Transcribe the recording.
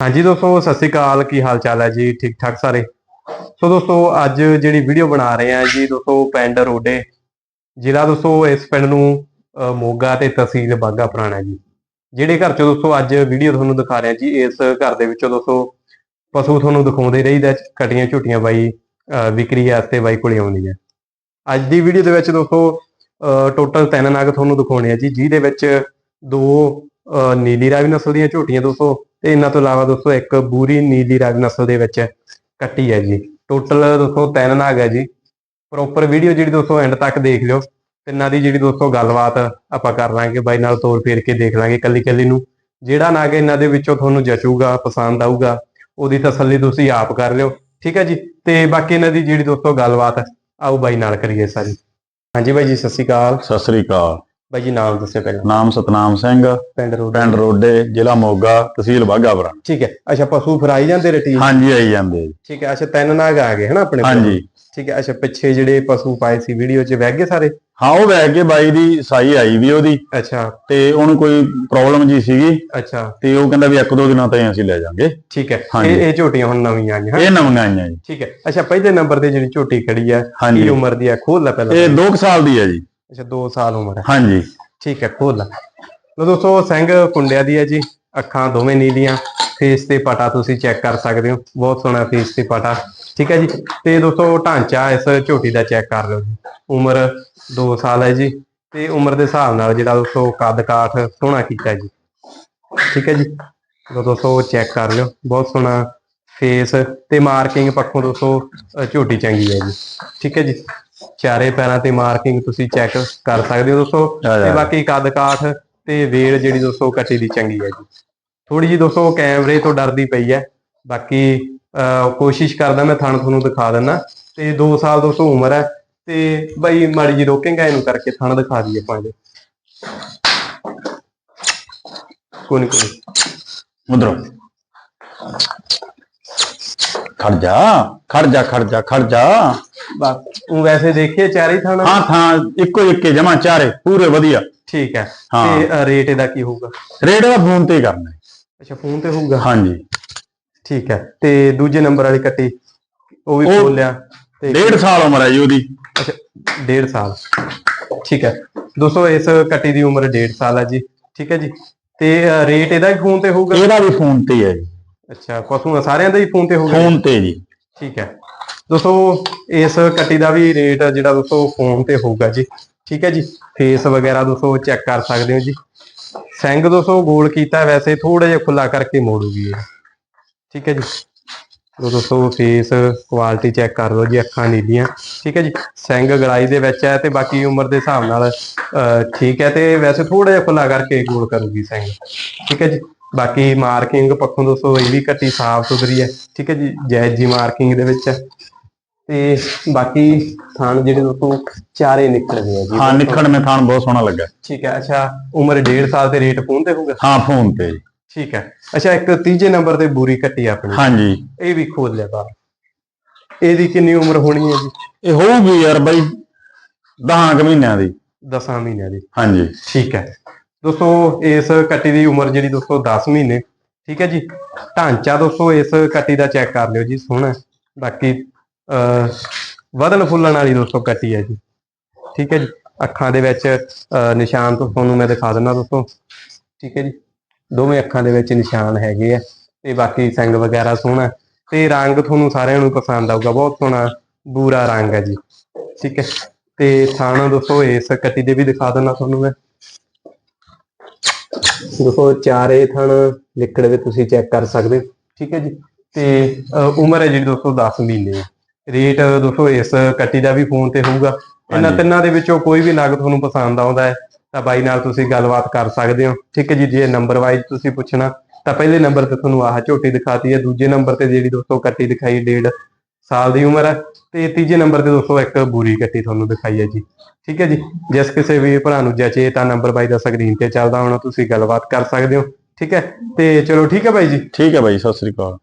ਹਾਂਜੀ ਦੋਸਤੋ ਸਤਿ ਸ੍ਰੀ ਅਕਾਲ। ਕੀ ਹਾਲ ਚਾਲ ਹੈ ਜੀ? ਠੀਕ ਠਾਕ ਸਾਰੇ? ਸੋ ਦੋਸਤੋ ਅੱਜ ਜਿਹੜੀ ਵੀਡੀਓ ਬਣਾ ਰਹੇ ਆ ਜੀ ਦੋਸਤੋ ਪਿੰਡ ਰੋਡੇ ਜ਼ਿਲ੍ਹਾ ਦੋਸਤੋ ਇਸ ਪਿੰਡ ਨੂੰ ਮੋਗਾ ਤੇ ਤਹਿਸੀਲ ਬਾਗਾ ਪੁਰਾਣਾ ਹੈ ਜੀ। ਜਿਹੜੇ ਘਰ 'ਚੋਂ ਦੋਸਤੋ ਅੱਜ ਵੀਡੀਓ ਤੁਹਾਨੂੰ ਦਿਖਾ ਰਹੇ ਜੀ ਇਸ ਘਰ ਦੇ ਵਿੱਚੋਂ ਦੋਸਤੋ ਪਸ਼ੂ ਤੁਹਾਨੂੰ ਦਿਖਾਉਂਦੇ ਰਹੀਦਾ ਕਟੀਆਂ ਝੁੱਟੀਆਂ ਬਾਈ ਅਹ, ਵਿਕਰੀ ਵਾਸਤੇ ਬਾਈ ਕੋਲੇ ਆਉਂਦੀਆਂ ਅੱਜ ਦੀ ਵੀਡੀਓ ਦੇ ਵਿੱਚ ਦੋਸਤੋ ਟੋਟਲ ਤਿੰਨ ਨਗ ਤੁਹਾਨੂੰ ਦਿਖਾਉਣੇ ਆ ਜੀ ਜਿਹਦੇ ਵਿੱਚ ਦੋ ਅਹ, ਨੀਲੀ ਰਾਵੀ ਨਸਲ ਦੀਆਂ ਝੋਟੀਆਂ ਦੋਸਤੋ ਤੇ ਇਹਨਾਂ ਤੋਂ ਇਲਾਵਾ ਦੋਸਤੋ ਇੱਕ ਬੂਰੀ ਨੀਲੀ ਰਾਵੀ ਨਸਲ ਦੇ ਵਿੱਚ ਕੱਟੀ ਹੈ ਜੀ। ਟੋਟਲ ਦੋਸਤੋ ਤਿੰਨ ਨਾਗ ਹੈ ਜੀ। ਪ੍ਰੋਪਰ ਵੀਡੀਓ ਜਿਹੜੀ ਦੋਸਤੋ ਐਂਡ ਤੱਕ ਦੇਖ ਲਿਓ। ਤਿੰਨਾਂ ਦੀ ਜਿਹੜੀ ਦੋਸਤੋ ਗੱਲਬਾਤ ਆਪਾਂ ਕਰ ਲਾਂਗੇ। ਬਾਈ ਨਾਲ ਤੋੜ ਫੇਰ ਕੇ ਦੇਖ ਲਾਂਗੇ ਕੱਲੀ ਕੱਲੀ ਨੂੰ। ਜਿਹੜਾ ਨਾਗ ਇਹਨਾਂ ਦੇ ਵਿੱਚੋਂ ਤੁਹਾਨੂੰ ਜਚੂਗਾ, ਪਸੰਦ ਆਊਗਾ, ਉਹਦੀ ਤਸੱਲੀ ਤੁਸੀਂ ਆਪ ਕਰ ਲਿਓ। ਠੀਕ ਹੈ ਜੀ? ਤੇ ਬਾਕੀ ਇਹਨਾਂ ਦੀ ਜਿਹੜੀ ਦੋਸਤੋ ਗੱਲਬਾਤ ਆਓ ਬਾਈ ਨਾਲ ਕਰੀਏ ਸਾਰੀ। ਹਾਂਜੀ ਬਾਈ ਜੀ, ਸਤਿ ਸ਼੍ਰੀ ਅਕਾਲ। ਸਤਿ ਸ੍ਰੀ ਅਕਾਲ। ਬਾਈ ਜੀ ਨਾਮ ਦੱਸਿਓ ਪਹਿਲਾਂ। ਨਾਮ ਸਤਨਾਮ ਸਿੰਘ ਪਿੰਡ ਰੋਡ। ਪਿੰਡ ਰੋਡੇ ਜ਼ਿਲ੍ਹਾ ਮੋਗਾ ਤਹਿਸੀਲ ਬਾਘਾਪੁਰਾ ਠੀਕ ਹੈ। ਅੱਛਾ ਪਸ਼ੂ ਫਰਾਈ ਜਾਂਦੇ ਰਟੀ? ਹਾਂਜੀ ਆਈ ਜਾਂਦੇ। ਠੀਕ ਹੈ ਅੱਛਾ ਤਿੰਨ ਨਾਗ ਆ ਗਏ ਹਨਾ ਆਪਣੇ ਕੋਲ? ਹਾਂਜੀ। ਠੀਕ ਹੈ ਅੱਛਾ ਪਿੱਛੇ ਜਿਹੜੇ ਪਸ਼ੂ ਪਾਏ ਸੀ ਵੀਡੀਓ 'ਚ ਵਹਿ ਗਏ ਸਾਰੇ? ਹਾਂ ਉਹ ਵੈ ਕੇ ਬਾਈ ਦੀ ਸਾਈ ਆਈ ਵੀ ਉਹਦੀ। ਅੱਛਾ। ਤੇ ਉਹਨੂੰ ਕੋਈ ਪ੍ਰੋਬਲਮ ਜੀ ਸੀਗੀ। ਅੱਛਾ। ਤੇ ਉਹ ਕਹਿੰਦਾ ਵੀ ਇੱਕ ਦੋ ਦਿਨਾਂ ਤਾਈਂ ਅਸੀਂ ਲੈ ਜਾਾਂਗੇ। ਠੀਕ ਹੈ। ਇਹ ਇਹ ਝੋਟੀਆਂ ਹੁਣ ਨਵੀਆਂ ਆਈਆਂ ਹਨਾ? ਇਹ ਨਵੀਆਂ ਆਈਆਂ ਜੀ। ਠੀਕ ਹੈ। ਅੱਛਾ ਪਹਿਲੇ ਨੰਬਰ ਤੇ ਜਿਹੜੀ ਝੋਟੀ ਖੜੀ ਹੈ ਕੀ ਉਮਰ ਦੀ ਹੈ ਖੋਲ ਲੈ ਪਹਿਲਾਂ। ਇਹ 2 ਸਾਲ ਦੀ ਹੈ ਜੀ। ਅੱਛਾ 2 ਸਾਲ ਉਮਰ ਹੈ। ਹਾਂਜੀ। ਠੀਕ ਹੈ ਖੋਲ ਲੈ। ਦੋਸਤੋ ਸਿੰਘ ਕੁੰਡਿਆਂ ਦੀ ਹੈ ਜੀ। ਅੱਖਾਂ ਦੋਵੇਂ ਨੀਲੀਆਂ। ਫੇਸ ਤੇ ਪਟਾ ਤੁਸੀਂ ਚੈੱਕ ਕਰ ਸਕਦੇ ਹੋ। ਬਹੁਤ ਸੋਹਣਾ ਫੇਸ ਤੇ ਪਟਾ। ਠੀਕ ਹੈ ਜੀ। ਤੇ ਦੋਸਤੋ ਢਾਂਚਾ ਇਸ ਝੋਟੀ ਦਾ ਚੈੱਕ ਕਰ ਲਓ ਜੀ। ਉਮਰ 2 ਸਾਲ ਹੈ ਜੀ। ਤੇ ਉਮਰ ਦੇ ਹਿਸਾਬ ਨਾਲ ਜਿਹੜਾ ਦੋਸਤੋ ਕੱਦ ਕਾਠ ਸੋਹਣਾ ਕੀਤਾ ਜੀ। ਠੀਕ ਹੈ ਜੀ। ਲੋ ਦੋਸਤੋ ਚੈੱਕ ਕਰ ਲਿਓ। ਬਹੁਤ ਸੋਹਣਾ ਫੇਸ ਤੇ ਮਾਰਕਿੰਗ ਪੱਖੋਂ ਦੋਸਤੋ ਝੋਟੀ ਚੰਗੀ ਹੈ ਜੀ। ਠੀਕ ਹੈ ਜੀ। ਚਾਰੇ ਪੈਰਾਂ ਤੇ ਮਾਰਕਿੰਗ ਤੁਸੀਂ ਚੈੱਕ ਕਰ ਸਕਦੇ ਹੋ ਦੋਸਤੋ। ਤੇ ਬਾਕੀ ਕੱਦ ਕਾਠ ਤੇ ਵੇਲ ਜਿਹੜੀ ਦੋਸਤੋ ਕੱਟੀ ਦੀ ਚੰਗੀ ਹੈ ਜੀ। ਥੋੜੀ ਜੀ ਦੋਸਤੋ ਕੈਮਰੇ ਤੋਂ ਡਰਦੀ ਪਈ ਹੈ। ਬਾਕੀ ਕੋਸ਼ਿਸ਼ ਕਰਦਾ ਮੈਂ ਥਣ ਤੁਹਾਨੂੰ ਦਿਖਾ ਦਿੰਦਾ ਤੇ 2 ਸਾਲ ਦੋਸਤੋ ਉਮਰ ਹੈ ਤੇ ਬਾਈ ਮਾੜੀ ਜੀ ਰੋਕਿੰਗ ਇਹਨੂੰ ਕਰਕੇ ਥਣ ਦਿਖਾ ਦਈਏ ਨੀ, ਕੋਈ ਨੀ। ਉਧਰੋਂ। ਖੜ ਜਾ ਖੜ ਜਾ ਖੜ ਜਾ ਖੜ ਜਾ। ਬਸ ਉਹ ਵੈਸੇ ਦੇਖੀਏ ਚਾਰੇ ਹੀ ਥਣ ਹਾਂ ਥਾਂ ਇੱਕੋ ਇੱਕੇ ਜਮਾ ਚਾਰੇ ਪੂਰੇ ਵਧੀਆ। ਠੀਕ ਹੈ ਹਾਂ। ਤੇ ਅ, ਰੇਟ ਇਹਦਾ ਕੀ ਹੋਊਗਾ? ਰੇਟ ਦਾ ਫੋਨ ਤੇ ਹੀ ਕਰਨਾ। ਹੈ। ਅੱਛਾ ਫੋਨ ਤੇ ਹੋਊਗਾ? ਹਾਂਜੀ। ਠੀਕ ਹੈ ਤੇ ਦੂਜੇ ਨੰਬਰ ਵਾਲੀ ਕੱਟੀ ਉਹ ਵੀ ਉਹ- ਖੋਲ ਲਿਆ ਤੇ ਡੇਢ ਸਾਲ ਉਮਰ ਹੈ ਜੀ ਉਹਦੀ। ਅੱਛਾ ਡੇਢ ਸਾਲ। ਠੀਕ ਹੈ ਦੋਸਤੋ ਇਸ ਕੱਟੀ ਦੀ ਉਮਰ ਡੇਢ ਸਾਲ ਹੈ ਜੀ। ਠੀਕ ਹੈ ਜੀ ਤੇ ਅ, ਰੇਟ ਇਹਦਾ ਵੀ ਫੋਨ ਤੇ ਹੋਊਗਾ? ਇਹਦਾ ਵੀ ਫੋਨ ਤੇ ਹੀ ਹੈ ਜੀ। ਅੱਛਾ ਪਸ਼ੂਆਂ ਸਾਰਿਆਂ ਦਾ ਹੀ ਫੋਨ ਤੇ ਹੋਊਗਾ ਫੋਨ ਤੇ ਜੀ। ਠੀਕ ਹੈ। ਦੋਸਤੋ ਇਸ ਕੱਟੀ ਦਾ ਵੀ ਰੇਟ ਜਿਹੜਾ ਦੋਸਤੋ ਫੋਨ ਤੇ ਹੋਊਗਾ ਜੀ। ਠੀਕ ਹੈ ਜੀ। ਫੇਸ ਵਗੈਰਾ ਦੋਸਤੋ ਚੈੱਕ ਕਰ ਸਕਦੇ ਹੋ ਜੀ। ਸਿੰਘ ਦੋਸਤੋ ਗੋਲ ਕੀਤਾ ਵੈਸੇ ਥੋੜਾ ਜਿਹਾ ਖੁੱਲਾ ਕਰਕੇ ਮੋੜੂਗੀ ਇਹ। ਠੀਕ ਹੈ ਜੀ। ਲੋ ਦੋਸਤੋ ਫੇਸ ਕੁਆਲਿਟੀ ਚੈੱਕ ਕਰ ਲਓ ਜੀ ਅੱਖਾਂ ਨੀਲੀਆਂ। ਠੀਕ ਹੈ ਜੀ। ਸਿੰਘ ਗੜਾਈ ਦੇ ਵਿੱਚ ਹੈ ਤੇ ਬਾਕੀ ਉਮਰ ਦੇ ਹਿਸਾਬ ਨਾਲ ਠੀਕ ਹੈ ਤੇ ਵੈਸੇ ਥੋੜਾ ਜਿਹਾ ਖੁੱਲਾ ਕਰਕੇ ਗੋਲ ਕਰੂਗੀ ਸਿੰਘ ਠੀਕ ਹੈ ਜੀ। ਬਾਕੀ ਮਾਰਕਿੰਗ ਪੱਖੋਂ ਦੋਸਤੋ ਇਹ ਵੀ ਕੱਟੀ ਸਾਫ਼ ਸੁਥਰੀ ਹੈ ਠੀਕ ਹੈ ਜੀ ਜੈਜ ਜੀ ਮਾਰਕਿੰਗ ਦੇ ਵਿੱਚ। ਤੇ ਬਾਕੀ ਥਾਣ ਜਿਹੜੇ ਦੋਸਤੋ ਚਾਰੇ ਨਿਕਲਦੇ ਆ ਜੀ। ਹਾਂ ਨਿਖੜ ਮੇ ਥਾਨ ਬਹੁਤ ਸੋਹਣਾ ਲੱਗਾ। ਠੀਕ ਹੈ ਅੱਛਾ ਉਮਰ 1.5 ਸਾਲ ਤੇ ਰੇਟ ਫੋਨ ਤੇ ਹੋਊਗਾ? ਹਾਂ ਫੋਨ ਤੇ। ਠੀਕ ਹੈ ਅੱਛਾ ਇੱਕ ਤੀਜੇ ਨੰਬਰ ਤੇ ਬੂਰੀ ਕੱਟੀ ਆਪਣੀ। ਹਾਂਜੀ। ਇਹ ਵੀ ਖੋਲ ਲਿਆ ਬਾਹਰ। ਇਹਦੀ ਕਿੰਨੀ ਉਮਰ ਹੋਣੀ ਹੈ ਜੀ? ਇਹ ਹੋਊਗੀ ਯਾਰ ਬਾਈ 10 ਕੁ ਮਹੀਨਿਆਂ ਦੀ। 10 ਮਹੀਨਿਆਂ ਦੀ। ਹਾਂਜੀ। ਠੀਕ ਹੈ। ਦੋਸਤੋ, ਇਸ ਕੱਟੀ ਦੀ ਉਮਰ ਜਿਹੜੀ ਦੋਸਤੋ 10 ਮਹੀਨੇ, ਠੀਕ ਹੈ ਜੀ? ਢਾਂਚਾ ਦੋਸਤੋ, ਇਸ ਕੱਟੀ ਦਾ ਚੈੱਕ ਕਰ ਲਿਓ ਜੀ, ਸੋਹਣਾ ਬਾਕੀ, ਅਹ, ਵਧਣ ਫੁੱਲਣ ਵਾਲੀ ਦੋਸਤੋ ਕੱਟੀ ਹੈ ਜੀ। ਠੀਕ ਹੈ ਜੀ? ਅੱਖਾਂ ਦੇ ਵਿੱਚ ਨਿਸ਼ਾਨ ਤੋਂ ਤੁਹਾਨੂੰ ਮੈਂ ਦਿਖਾ ਦਿੰਦਾ ਦੋਸਤੋ। ਠੀਕ ਹੈ ਜੀ? ਦੋਵੇਂ ਅੱਖਾਂ ਦੇ ਵਿੱਚ ਨਿਸ਼ਾਨ ਹੈਗੇ ਆ। ਤੇ ਬਾਕੀ ਸੰਗ ਵਗੈਰਾ ਸੋਹਣਾ ਤੇ ਰੰਗ ਤੁਹਾਨੂੰ ਸਾਰਿਆਂ ਨੂੰ ਪਸੰਦ ਆਊਗਾ। ਬਹੁਤ ਸੋਹਣਾ, ਬੂਰਾ ਰੰਗ ਹੈ ਜੀ। ਠੀਕ ਹੈ? ਤੇ ਥਾਣਾ ਦੋਸਤੋ, ਇਸ ਕੱਟੀ ਦੇ ਵੀ ਦਿਖਾ ਦਿੰਦਾ ਤੁਹਾਨੂੰ ਮੈਂ। ਦੇਖੋ ਚਾਰੇ ਥਣ ਲਿਕੜ ਦੇ ਤੁਸੀਂ ਚੈੱਕ ਕਰ ਸਕਦੇ ਹੋ ਠੀਕ ਹੈ ਜੀ? ਤੇ ਉਮਰ ਹੈ ਜਿਹੜੀ ਦੋਸਤੋ 10 ਮਹੀਨੇ ਰੇਟ ਦੋਸਤੋ ਇਸ ਕੱਟੀ ਦਾ ਵੀ ਫੋਨ ਤੇ ਹੋਊਗਾ। ਇਹਨਾਂ। ਤਿੰਨਾਂ ਦੇ ਵਿੱਚੋਂ ਕੋਈ ਵੀ ਨਗ ਤੁਹਾਨੂੰ ਪਸੰਦ ਆਉਂਦਾ ਹੈ ਤਾਂ ਬਾਈ ਨਾਲ ਤੁਸੀਂ ਗੱਲਬਾਤ ਕਰ ਸਕਦੇ ਹੋ ਠੀਕ ਹੈ ਜੀ? ਜੇ ਨੰਬਰ ਵਾਈਜ਼ ਤੁਸੀਂ ਪੁੱਛਣਾ ਤਾਂ ਪਹਿਲੇ ਨੰਬਰ ਤੇ ਤੁਹਾਨੂੰ ਆਹ ਝੋਟੀ ਦਿਖਾਤੀ ਹੈ। ਦੂਜੇ ਨੰਬਰ ਤੇ ਜਿਹੜੀ ਦੋਸਤੋ ਕੱਟੀ ਦਿਖਾਈ ਡੇਢ ਸਾਲ ਦੀ ਉਮਰ ਹੈ ਤੇ ਤੀਜੇ ਨੰਬਰ ਤੇ ਦੋਸਤੋ ਇੱਕ ਬੂਰੀ ਕੱਟੀ ਤੁਹਾਨੂੰ ਦਿਖਾਈ ਹੈ ਜੀ। ਠੀਕ ਹੈ ਜੀ? ਜਿਸ ਕਿਸੇ ਵੀ ਭਰਾ ਨੂੰ ਜਚੇ ਤਾਂ ਨੰਬਰ ਬਾਈ ਦਾ ਸਕਰੀਨ ਤੇ ਚੱਲਦਾ ਹੋਣਾ, ਤੁਸੀਂ ਗੱਲਬਾਤ ਕਰ ਸਕਦੇ ਹੋ। ਠੀਕ ਹੈ? ਤੇ ਚਲੋ ਠੀਕ ਹੈ ਬਾਈ ਜੀ। ਠੀਕ ਹੈ ਬਾਈ, ਸਤਿ ਸ੍ਰੀ ਅਕਾਲ।